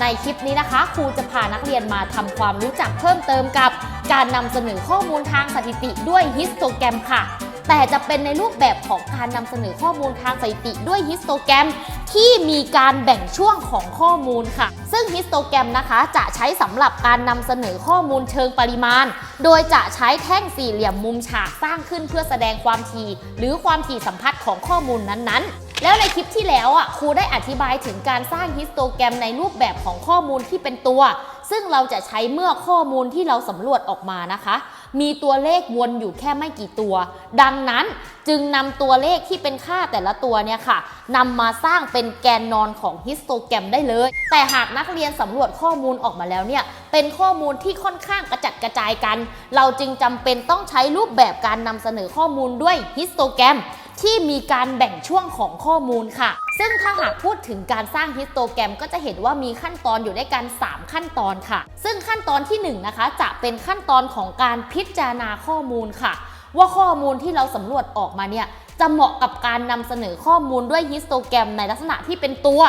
ในคลิปนี้นะคะ ครูจะพานักเรียนมาทำความรู้จักเพิ่มเติมกับ การนำเสนอข้อมูลทางสถิติด้วยฮิสโตแกรมค่ะ แต่จะเป็นในรูปแบบของการนำเสนอข้อมูลทางสถิติด้วยฮิสโตแกรมที่มีการแบ่งช่วงของข้อมูลค่ะ ซึ่งฮิสโตแกรมนะคะ จะใช้สำหรับการนำเสนอข้อมูลเชิงปริมาณ โดยจะใช้แท่งสี่เหลี่ยมมุมฉากสร้างขึ้นเพื่อแสดงความถี่หรือความถี่สัมพัทธ์ของข้อมูลนั้นๆ แล้วในคลิปที่แล้วอะครูได้อธิบายถึงการสร้างฮิสโตแกรมในรูปแบบของข้อมูลที่เป็นตัว ซึ่งเราจะใช้เมื่อข้อมูลที่เราสำรวจออกมานะคะ มีตัวเลขวนอยู่แค่ไม่กี่ตัว ดังนั้นจึงนำตัวเลขที่เป็นค่าแต่ละตัวเนี่ยค่ะนำมาสร้างเป็นแกนนอนของฮิสโตแกรมได้เลย แต่หากนักเรียนสำรวจข้อมูลออกมาแล้วเนี่ยเป็นข้อมูลที่ค่อนข้างกระจัดกระจายกัน เราจึงจำเป็นต้องใช้รูปแบบการนำเสนอข้อมูลด้วยฮิสโตแกรม ที่มีการแบ่งช่วงของข้อมูลค่ะ ซึ่งถ้าหากพูดถึงการสร้างฮิสโตแกรม ก็จะเห็นว่ามีขั้นตอนอยู่ด้วยกัน 3 ขั้นตอนค่ะ ซึ่งขั้นตอนที่1นะคะจะเป็นขั้นตอนของการพิจารณาข้อมูลค่ะ ว่าข้อมูลที่เราสำรวจออกมาเนี่ยจะเหมาะกับการนำเสนอข้อมูลด้วยฮิสโตแกรมในลักษณะที่เป็นตัว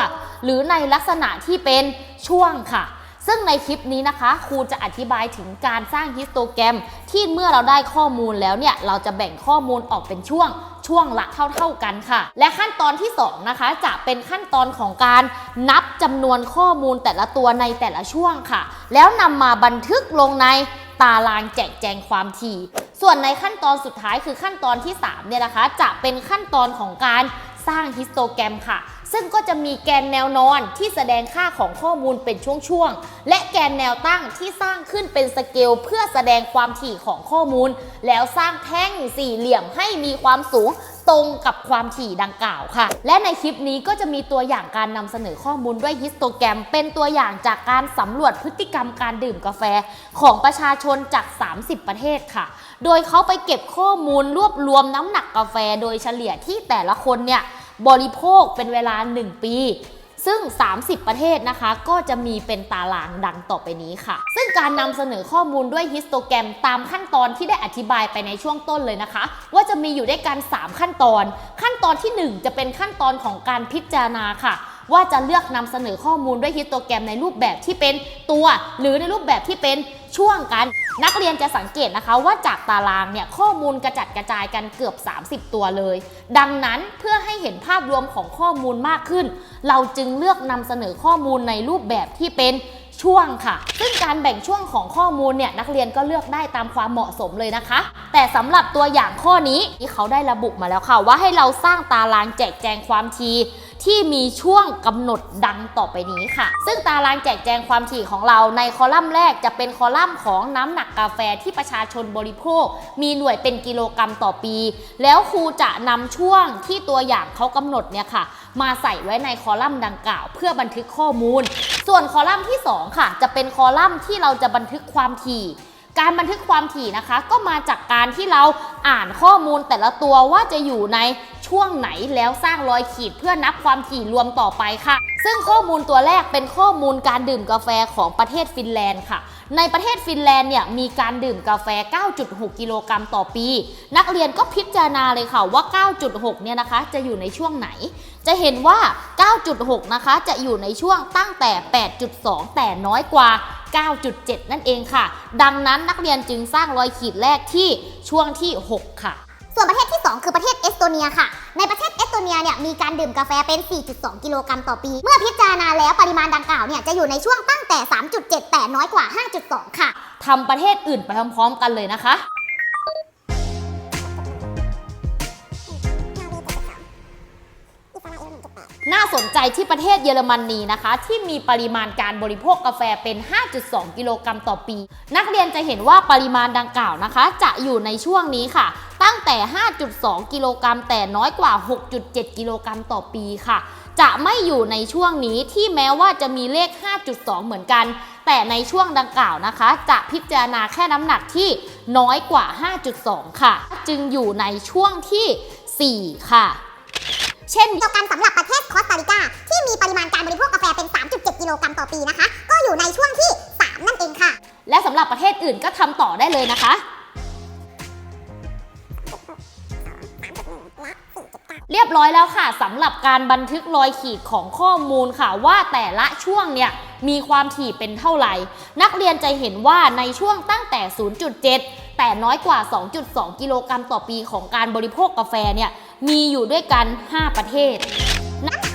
หรือในลักษณะที่เป็นช่วงค่ะ ซึ่งในคลิปนี้นะคะ ครูจะอธิบายถึงการสร้างฮิสโตแกรม ที่เมื่อเราได้ข้อมูลแล้วเนี่ย เราจะแบ่งข้อมูลออกเป็นช่วงช่วงละเท่าๆกันค่ะ และขั้นตอนที่ 2 นะคะ จะเป็นขั้นตอนของการนับจำนวนข้อมูลแต่ละตัวในแต่ละช่วงค่ะ แล้วนำมาบันทึกลงในตารางแจกแจงความถี่ ส่วนในขั้นตอนสุดท้ายคือขั้นตอนที่ 3 เนี่ยนะคะ จะเป็นขั้นตอนของการสร้างฮิสโตแกรมค่ะ ซึ่งก็จะมีแกนแนวนอนที่แสดงค่าของข้อมูลเป็นช่วงๆ และแกนแนวตั้งที่สร้างขึ้นเป็นสเกลเพื่อแสดงความถี่ของข้อมูล แล้วสร้างแท่งสี่เหลี่ยมให้มีความสูงตรงกับความถี่ดังกล่าวค่ะ และในคลิปนี้ก็จะมีตัวอย่างการนำเสนอข้อมูลด้วยฮิสโตแกรม เป็นตัวอย่างจากการสำรวจพฤติกรรมการดื่มกาแฟของประชาชนจาก 30 ประเทศค่ะ โดยเขาไปเก็บข้อมูลรวบรวมน้ำหนักกาแฟโดยเฉลี่ยที่แต่ละคนเนี่ย บริโภคเป็นเวลา 1 ปี ซึ่ง 30 ประเทศนะคะ ก็จะมีเป็นตารางดังต่อไปนี้ค่ะ ซึ่งการนำเสนอข้อมูลด้วยฮิสโตแกรมตามขั้นตอนที่ได้อธิบายไปในช่วงต้นเลยนะคะ ว่าจะมีอยู่ด้วยกัน 3 ขั้นตอน ขั้นตอนทีหนึ่1 จะเป็นขั้นตอนของการพิจารณาค่ะว่าจะเลือกนำเสนอข้อมูลด้วยฮิสโตแกรมในรูปแบบที่เป็นตัว หรือในรูปแบบที่เป็น ช่วงกัน นักเรียนจะสังเกตนะคะว่าจากตารางเนี่ยข้อมูลกระจัดกระจายกันเกือบ 30 ตัวเลย ดังนั้นเพื่อให้เห็นภาพรวมของข้อมูลมากขึ้น เราจึงเลือกนำเสนอข้อมูลในรูปแบบที่เป็นช่วงค่ะ ซึ่งการแบ่งช่วงของข้อมูลเนี่ยนักเรียนก็เลือกได้ตามความเหมาะสมเลยนะคะ แต่สำหรับตัวอย่างข้อนี้ที่เขาได้ระบุมาแล้วค่ะ ว่าให้เราสร้างตารางแจกแจงความถี่ ที่มีช่วงกำหนดดังต่อไปนี้ค่ะ ซึ่งตารางแจกแจงความถี่ของเราในคอลัมน์แรกจะเป็นคอลัมน์ของน้ำหนักกาแฟที่ประชาชนบริโภค มีหน่วยเป็นกิโลกรรัมต่อปี แล้วครูจะนำช่วงที่ตัวอย่างเขากำหนดเนี่ยค่ะ มาใส่ไว้ในคอลัมน์ดังกล่าว เพื่อบันทึกข้อมูล ส่วนคอลัมน์ที่ 2 ค่ะ จะเป็นคอลัมน์ที่เราจะบันทึกความถี่การบันทึกความถี่นะคะ ก็มาจากการที่เราอ่านข้อมูลแต่ละตัวว่าจะอยู่ในช่วงไหนแล้วสร้างรอยขีดเพื่อนับความถี่รวมต่อไปค่ะ ซึ่งข้อมูลตัวแรกเป็นข้อมูลการดื่มกาแฟของประเทศฟินแลนด์ค่ะในประเทศฟินแลนด์เนี่ยมีการดื่มกาแฟ 9.6 กิโลกรัมต่อปี นักเรียนก็พิจารณาเลยค่ะว่า 9.6 เนี่ยนะคะ จะอยู่ในช่วงไหน จะเห็นว่า 9.6 นะคะ จะอยู่ในช่วงตั้งแต่ 8.2 แต่น้อยกว่า 9.7 นั่นเองค่ะ ดังนั้นนักเรียนจึงสร้างรอยขีดแรกที่ช่วงที่ 6 ค่ะ ส่วนประเทศ 2 คือประเทศเอสโตเนียค่ะ ในประเทศเอสโตเนียเนี่ยมีการดื่มกาแฟเป็น 4.2 กิโลกรัมต่อปี เมื่อพิจารณาแล้วปริมาณดังกล่าวเนี่ยจะอยู่ในช่วงตั้งแต่ 3.7แต่น้อยกว่า 5.2 ค่ะทำประเทศอื่นไปพร้อมๆกันเลยนะคะน่าสนใจที่ประเทศเยอรมนีนะคะ ที่มีปริมาณการบริโภคกาแฟเป็น 5.2 กิโลกรัมต่อปี นักเรียนจะเห็นว่าปริมาณดังกล่าวนะคะ จะอยู่ในช่วงนี้ค่ะ ตั้งแต่ 5.2 กิโลกรัมแต่น้อยกว่า 6.7 กิโลกรัมต่อปีค่ะ จะไม่อยู่ในช่วงนี้ที่แม้ว่าจะมีเลข 5.2 เหมือนกัน แต่ในช่วงดังกล่าวนะคะ จะพิจารณาแค่น้ำหนักที่น้อยกว่า 5.2 ค่ะ จึงอยู่ในช่วงที่ 4 ค่ะ เช่นเดียวกันสำหรับประเทศคอสตาริกา ที่มีปริมาณการบริโภคกาแฟเป็น 3.7 กิโลกรัมต่อปีนะคะ ก็อยู่ในช่วงที่ 3 นั่นเองค่ะ และสำหรับประเทศอื่นก็ทำต่อได้เลยนะคะ เรียบร้อยแล้วค่ะสำหรับการบันทึกรอยขีดของข้อมูลค่ะว่าแต่ละช่วงเนี่ยมีความถี่เป็นเท่าไหร่ นักเรียนจะเห็นว่าในช่วงตั้งแต่ 0.7 แต่น้อยกว่า 2.2 กิโลกรัมต่อปีของการบริโภคกาแฟเนี่ยมีอยู่ด้วยกัน 5 ประเทศน้ำ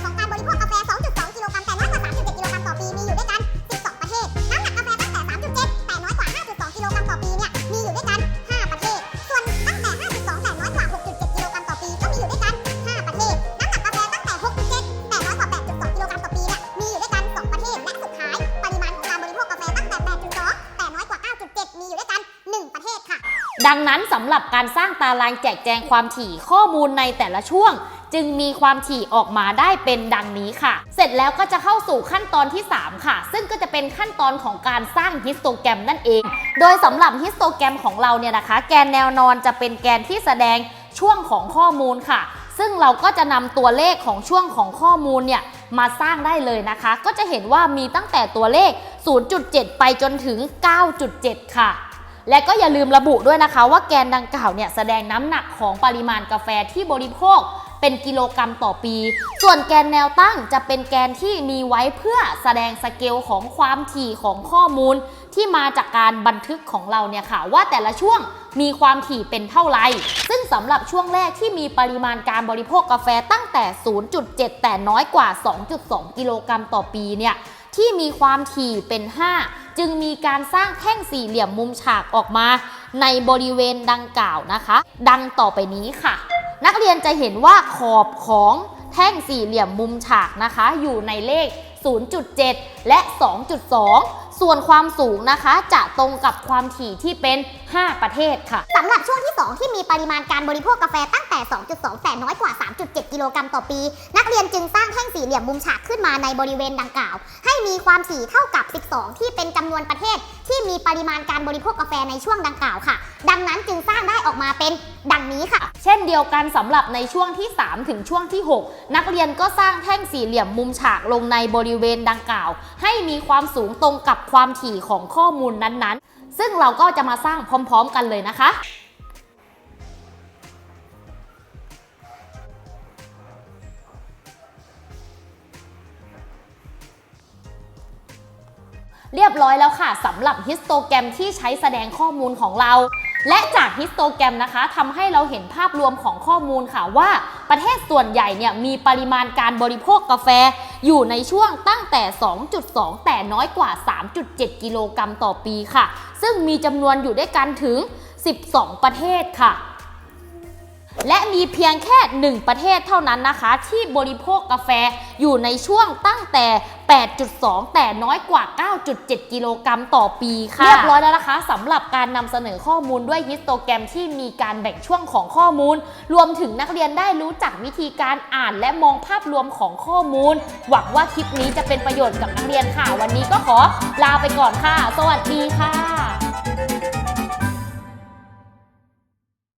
ดังนั้นสำหรับการสร้างตารางแจกแจงความถี่ข้อมูลในแต่ละช่วง จึงมีความถี่ออกมาได้เป็นดังนี้ค่ะ เสร็จแล้วก็จะเข้าสู่ขั้นตอนที่ 3 ค่ะ ซึ่งก็จะเป็นขั้นตอนของการสร้างฮิสโตแกรมนั่นเอง โดยสำหรับฮิสโตแกรมของเราเนี่ยนะคะ แกนแนวนอนจะเป็นแกนที่แสดงช่วงของข้อมูลค่ะ ซึ่งเราก็จะนำตัวเลขของช่วงของข้อมูลเนี่ยมาสร้างได้เลยนะคะ ก็จะเห็นว่ามีตั้งแต่ตัวเลข 0.7 ไปจนถึง 9.7 ค่ะ และก็อย่าลืมระบุด้วยนะคะ ว่าแกนดังกล่าวเนี่ยแสดงน้ำหนักของปริมาณกาแฟที่บริโภคเป็นกิโลกรรัมต่อปี ส่วนแกนแนวตั้งจะเป็นแกนที่มีไว้เพื่อแสดงสเกลของความถี่ของข้อมูล ที่มาจากการบันทึกของเราเนี่ยค่ะ ว่าแต่ละช่วงมีความถี่เป็นเท่าไหร่ ซึ่งสำหรับช่วงแรกที่มีปริมาณการบริโภคกาแฟตั้งแต่ 0.7 แต่น้อยกว่า 2.2 กิโลกรัมต่อปีเนี่ยที่มีความถี่เป็น 5 จึงมีการสร้างแท่งสี่เหลี่ยมมุมฉากออกมา ในบริเวณดังกล่าวนะคะ ดังต่อไปนี้ค่ะ นักเรียนจะเห็นว่าขอบของแท่งสี่เหลี่ยมมุมฉากนะคะ อยู่ในเลข 0.7 และ 2.2 ส่วนความสูงนะคะ จะตรงกับความถี่ที่เป็น5 ประเทศค่ะ สำหรับช่วงที่ 2 ที่มีปริมาณการบริโภคกาแฟตั้งแต่ 2.2 แต่น้อยกว่า 3.7 กิโลกรัมต่อปี นักเรียนจึงสร้างแท่งสี่เหลี่ยมมุมฉากขึ้นมาในบริเวณดังกล่าว ให้มีความถี่เท่ากับ 12 ที่เป็นจำนวนประเทศ ที่มีปริมาณการบริโภคกาแฟในช่วงดังกล่าวค่ะ ดังนั้นจึงสร้างได้ออกมาเป็นดังนี้ค่ะ เช่นเดียวกันสำหรับในช่วงที่ 3 ถึงช่วงที่ 6 นักเรียนก็สร้างแท่งสี่เหลี่ยมมุมฉากลงในบริเวณดังกล่าว ให้มีความสูงตรงกับความถี่ของข้อมูลนั้นๆซึ่งเราก็จะมาสร้างพร้อมๆกันเลยนะคะเรียบร้อยแล้วค่ะสำหรับฮิสโตแกรมที่ใช้แสดงข้อมูลของเรา และจากฮิสโตแกรมนะคะทำให้เราเห็นภาพรวมของข้อมูลค่ะว่า ประเทศส่วนใหญ่เนี่ยมีปริมาณการบริโภคกาแฟ อยู่ในช่วงตั้งแต่ 2.2 แต่น้อยกว่า 3.7 กิโลกรัมต่อปีค่ะ ซึ่งมีจำนวนอยู่ด้วยกันถึง 12 ประเทศค่ะ และมีเพียงแค่ 1 ประเทศเท่านั้นนะคะ ที่บริโภคกาแฟอยู่ในช่วงตั้งแต่ 8.2 แต่น้อยกว่า 9.7 กิโลกรัมต่อปีค่ะ เรียบร้อยแล้วนะคะสำหรับการนำเสนอข้อมูลด้วยฮิสโตแกรมที่มีการแบ่งช่วงของข้อมูล รวมถึงนักเรียนได้รู้จักวิธีการอ่านและมองภาพรวมของข้อมูล หวังว่าคลิปนี้จะเป็นประโยชน์กับนักเรียนค่ะ วันนี้ก็ขอลาไปก่อนค่ะ สวัสดีค่ะ